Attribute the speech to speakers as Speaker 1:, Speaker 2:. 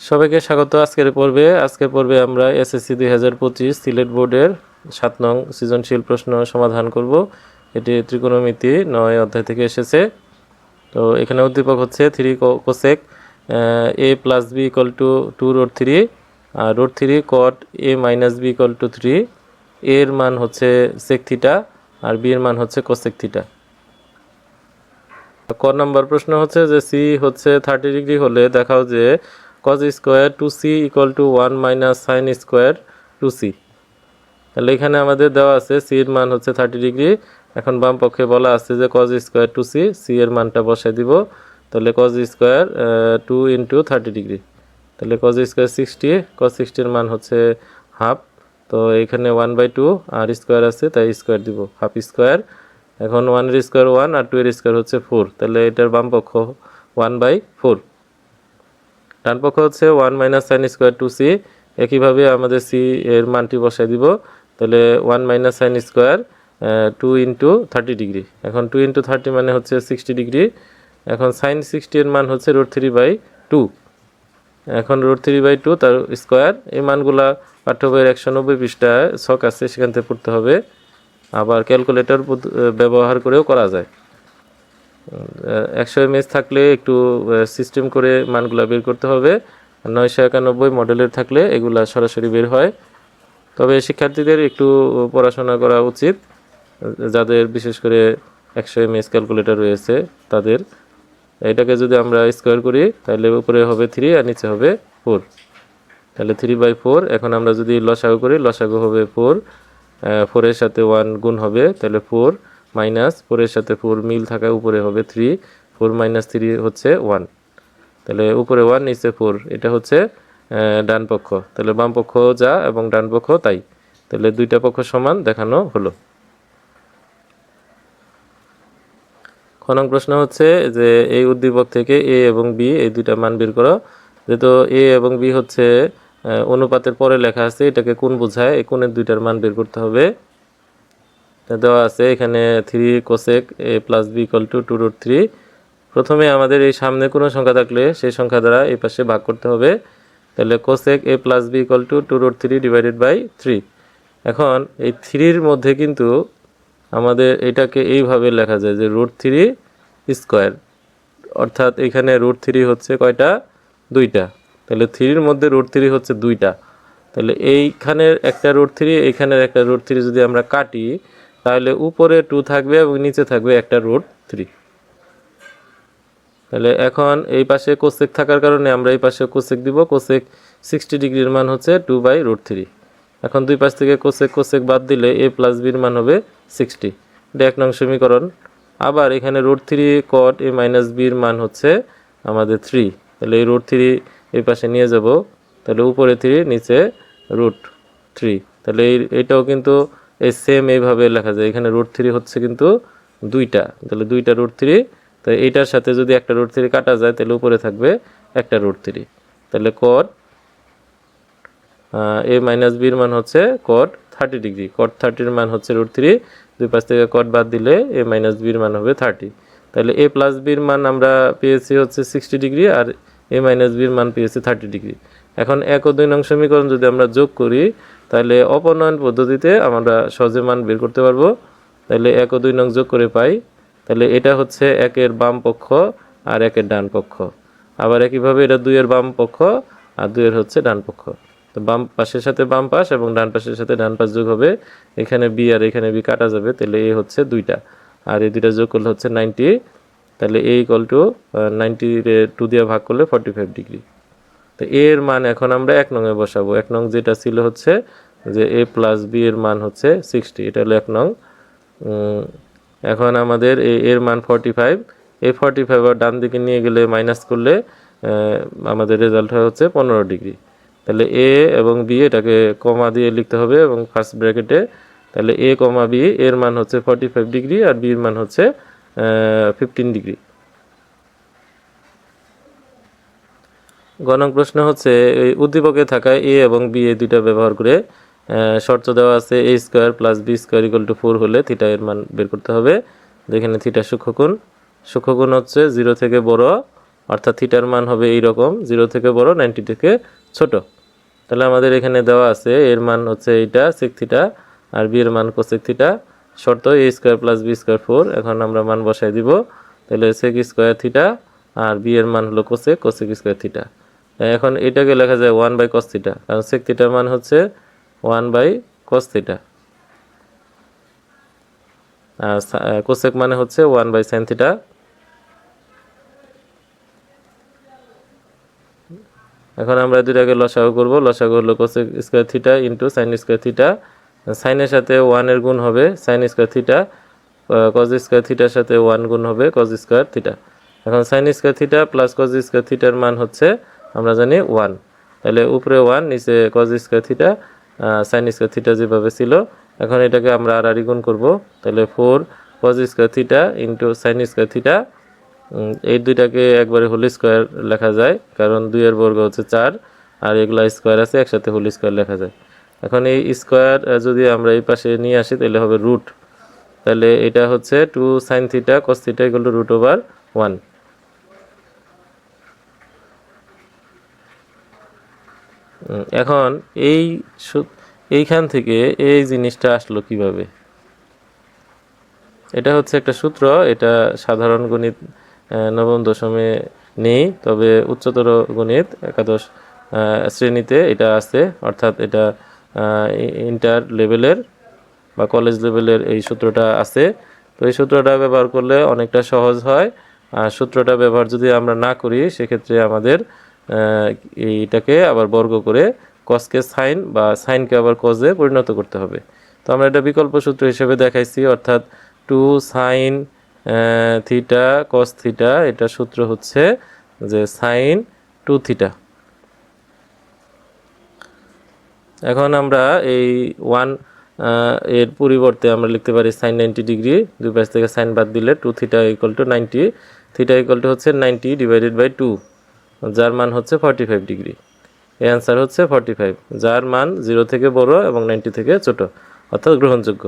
Speaker 1: সবাইকে স্বাগত আজকের পর্বে। আজকের পর্বে আমরা এসএসসি দুই হাজার পঁচিশ সিলেট বোর্ডের সাত নং সৃজনশীল প্রশ্ন সমাধান করব। এটি ত্রিকোণমিতি নয় অধ্যায় থেকে এসেছে। তো এখানে উদ্দীপক হচ্ছে three cosec A plus B equal to two root three R root three cot A minus B equal to three এর মান হচ্ছে সেক থিটা আর বি এর মান হচ্ছে কোসেক থিটা ক নম্বর প্রশ্ন হচ্ছে যে সি হচ্ছে থার্টি ডিগ্রি হলে দেখাও যে cos square two C equal to one minus sine square two C তাহলে এখানে আমাদের দেওয়া আছে সি এর মান হচ্ছে থার্টি ডিগ্রি এখন বাম পক্ষে বলা আছে যে cos square two C C এর মানটা বসাই দিব। তাহলে cos square two into thirty degree তাহলে কজ স্কোয়ার সিক্সটি কজ সিক্সটির মান হচ্ছে হাফ তো এখানে ওয়ান বাই টু আর স্কোয়ার আছে, তাই স্কোয়ার দিব হাফ স্কোয়ার এখন ওয়ানের স্কোয়ার ওয়ান আর টু এর স্কোয়ার হচ্ছে ফোর তাহলে এটার বাম পক্ষ ওয়ান বাই ফোর ডান পক্ষ হচ্ছে one minus sine square two C একইভাবে আমাদের সি এর মানটি বসাই দিব। তাহলে one minus sine square two into thirty degree এখন টু ইন্টু থার্টি মানে হচ্ছে সিক্সটি ডিগ্রি এখন সাইন সিক্সটি এর মান হচ্ছে রোড থ্রি বাই টু এখন রোড থ্রি বাই টু তার স্কোয়ার এই মানগুলা পাঠ্য বইয়ের একশো নব্বই পৃষ্ঠায় ছক আছে, সেখান থেকে পড়তে হবে। আবার ক্যালকুলেটর ব্যবহার করেও করা যায়। একশো এমএস থাকলে একটু সিস্টেম করে মানগুলা বের করতে হবে। নয়শো একানব্বই মডেলের থাকলে এগুলা সরাসরি বের হয়। তবে শিক্ষার্থীদের একটু পড়াশোনা করা উচিত, যাদের বিশেষ করে একশো এমএস ক্যালকুলেটর রয়েছে তাদের। এটাকে যদি আমরা স্কোয়ার করি, তাহলে উপরে হবে থ্রি আর নিচে হবে ফোর তাহলে থ্রি বাই ফোর এখন আমরা যদি লসাগু করি, লসাগু হবে ফোর ফোরের সাথে ওয়ান গুণ হবে, তাহলে ফোর মাইনাস ফোরের সাথে ফোর মিল থাকা উপরে হবে থ্রি ফোর মাইনাস থ্রি হচ্ছে ওয়ান তাহলে উপরে ওয়ান নিচে ফোর এটা হচ্ছে ডান পক্ষ। তাহলে বাম পক্ষ যা এবং ডান পক্ষ তাই। তাহলে দুইটা পক্ষ সমান দেখানো হলো। খ নং প্রশ্ন হচ্ছে যে এই উদ্দীপক থেকে এ এবং বি এই দুইটা মান বের করো। যেহেতু এ এবং বি হচ্ছে অনুপাতের পরে লেখা আছে, এটাকে কোন বোঝায়, এই কোণের দুইটার মান বের করতে হবে। দেওয়া আছে, এখানে three cosec A plus B equal to two root three প্রথমে আমাদের এই সামনে কোনো সংখ্যা থাকলে সেই সংখ্যা দ্বারা এই পাশে ভাগ করতে হবে। তাহলে cosec A plus B equal to two root three divided by three এখন এই থ্রির মধ্যে কিন্তু আমাদের এটাকে এইভাবে লেখা যায় যে রুট থ্রি স্কোয়ার অর্থাৎ এখানে রুট থ্রি হচ্ছে কয়টা? দুইটা। তাহলে থ্রির মধ্যে রুট থ্রি হচ্ছে দুইটা। তাহলে এইখানের একটা রুট থ্রি এইখানের একটা রুট থ্রি যদি আমরা কাটি তাহলে উপরে টু থাকবে এবং নিচে থাকবে একটা রুট থ্রি তাহলে এখন এই পাশে কোসেক থাকার কারণে আমরা এই পাশে কোসেক দিব। কোসেক সিক্সটি ডিগ্রির মান হচ্ছে টু বাই রুট থ্রি এখন দুই পাশ থেকে কোসেক কোসেক বাদ দিলে এ প্লাস বির মান হবে সিক্সটি এটা এক নং সমীকরণ। আবার এখানে root three cot A minus বির মান হচ্ছে আমাদের থ্রি তাহলে এই রুট থ্রি এই পাশে নিয়ে যাব। তাহলে উপরে থ্রি নিচে রুট থ্রি তাহলে এটাও কিন্তু এই সেম এইভাবে লেখা যায়। এখানে রুট থ্রি হচ্ছে কিন্তু দুইটা। তাহলে দুইটা রুট থ্রি তো এইটার সাথে যদি একটা রুট থ্রি কাটা যায়, তাহলে উপরে থাকবে একটা রুট থ্রি তাহলে কট এ মাইনাস বির মান হচ্ছে কট থার্টি ডিগ্রি কট থার্টির মান হচ্ছে রুট থ্রি দুই পাশ থেকে কট বাদ দিলে এ মাইনাস বির মান হবে থার্টি তাহলে এ প্লাস বির মান আমরা পেয়েছি হচ্ছে সিক্সটি ডিগ্রি আর এ মাইনাস বির মান পেয়েছি থার্টি ডিগ্রি এখন এক ও দুই নং সমীকরণ যদি আমরা যোগ করি, তাহলে অপনয়ন পদ্ধতিতে আমরা সহজে মান বের করতে পারব। তাহলে এক ও দুই নং যোগ করে পাই, তাহলে এটা হচ্ছে একের বাম পক্ষ আর একের ডান পক্ষ। আবার একইভাবে এটা দুইয়ের বাম পক্ষ আর দুইয়ের হচ্ছে ডান পক্ষ। তো বাম পাশের সাথে বাম পাশ এবং ডান পাশের সাথে ডান পাশ যোগ হবে। এখানে বি আর এখানে বি কাটা যাবে, তাহলে এ হচ্ছে দুইটা। আর এই দুইটা যোগ করলে হচ্ছে নাইনটি। তাহলে A equal to ninety two দিয়ে ভাগ করলে ফর্টি ফাইভ ডিগ্রি তো এর মান এখন আমরা এক নংয়ে বসাবো। এক নং যেটা ছিল হচ্ছে যে এ প্লাস বি এর মান হচ্ছে সিক্সটি এটা হলো এক নং। এখন আমাদের এ, এর মান ফর্টি ফাইভ এই ফর্টি ফাইভ আর ডান দিকে নিয়ে গেলে মাইনাস করলে আমাদের রেজাল্ট হয় হচ্ছে পনেরো ডিগ্রি। তাহলে এ এবং বি এটাকে কমা দিয়ে লিখতে হবে এবং ফার্স্ট ব্র্যাকেটে তাহলে এ কমা বি এর মান হচ্ছে ফর্টি ফাইভ ডিগ্রি আর বি এর মান হচ্ছে ফিফটিন ডিগ্রি। গণক প্রশ্ন হচ্ছে, এই উদ্দীপকে থাকা এ এবং বি এই দুইটা ব্যবহার করে শর্ত দেওয়া আছে A square plus B square equal to four হলে থিটা এর মান বের করতে হবে। যেখানে থিটা সূক্ষ্মকোণ সূক্ষ্মকোণ হচ্ছে জিরো থেকে বড়, অর্থাৎ থিটার মান হবে এই রকম, জিরো থেকে বড়, নাইনটি থেকে ছোট। তাহলে আমাদের এখানে দেওয়া আছে এর মান হচ্ছে এইটা সেক থিটা, আর বি এর মান কোসেক থিটা। শর্ত A square plus B square four, এখন আমরা মান বসাই দিব। তাহলে সেক স্কোয়ার থিটা, আর বি এর মান হলো কোসেক কোসেক স্কোয়ার থিটা। এখন এটাকে লেখা যায় ওয়ান বাই কস থিটা কারণ সেক থিটার মান হচ্ছে ওয়ান বাই কস থিটা আর কোসেক মানে হচ্ছে ওয়ান বাই সাইন থিটা এখন আমরা দুটাকে লসাগু করব, লসাগু হলো cosec square theta into sine square theta সাইনের সাথে ওয়ানের গুণ হবে sine square theta cos square থিটার সাথে ওয়ান গুণ হবে কজ স্কোয়ার থিটা এখন sine square theta plus cos square থিটার মান হচ্ছে আমরা জানি ওয়ান। তাহলে উপরে ওয়ান, নিচে cos square theta sine square theta যেভাবে ছিল, এখন এটাকে আমরা আর আরি গুণ করব। তাহলে four cos square theta into sine square theta এই দুইটাকে একবারে হোল স্কোয়ার লেখা যায়, কারণ দুইয়ের বর্গ হচ্ছে চার, আর এগুলা স্কোয়ার আছে, একসাথে হোল স্কোয়ার লেখা যায়। এখন এই স্কোয়ার যদি আমরা এই পাশে নিয়ে আসি, তাহলে হবে রুট তাহলে এটা হচ্ছে two sine theta cos theta এগুলো রুট ওভার ওয়ান এখন এই এইখান থেকে এই জিনিসটা আসলো কীভাবে? এটা হচ্ছে একটা সূত্র, এটা সাধারণ গণিত নবম দশমে নেই, তবে উচ্চতর গণিত একাদশ শ্রেণীতে এটা আছে, অর্থাৎ এটা ইন্টার লেভেলের বা কলেজ লেভেলের এই সূত্রটা আছে। তো এই সূত্রটা ব্যবহার করলে অনেকটা সহজ হয়। আর সূত্রটা ব্যবহার যদি আমরা না করি, সেক্ষেত্রে আমাদের এইটাকে আবার বর্গ করে কসকে সাইন বা সাইনকে আবার কজে পরিণত করতে হবে। তো আমরা এটা বিকল্প সূত্র হিসেবে দেখাইছি, অর্থাৎ two sine theta cos theta এটা সূত্র হচ্ছে যে সাইন টু থিটা এখন আমরা এই ওয়ানের পরিবর্তে আমরা লিখতে পারি সাইন নাইনটি ডিগ্রি দুই পাশ থেকে সাইন বাদ দিলে two theta equal to ninety theta equal to হচ্ছে নাইনটি ডিভাইডেড বাই টু যার মান হচ্ছে ফর্টি ফাইভ ডিগ্রি এই অ্যান্সার হচ্ছে ফর্টি ফাইভ যার মান জিরো থেকে বড় এবং নাইনটি থেকে ছোট, অর্থাৎ গ্রহণযোগ্য।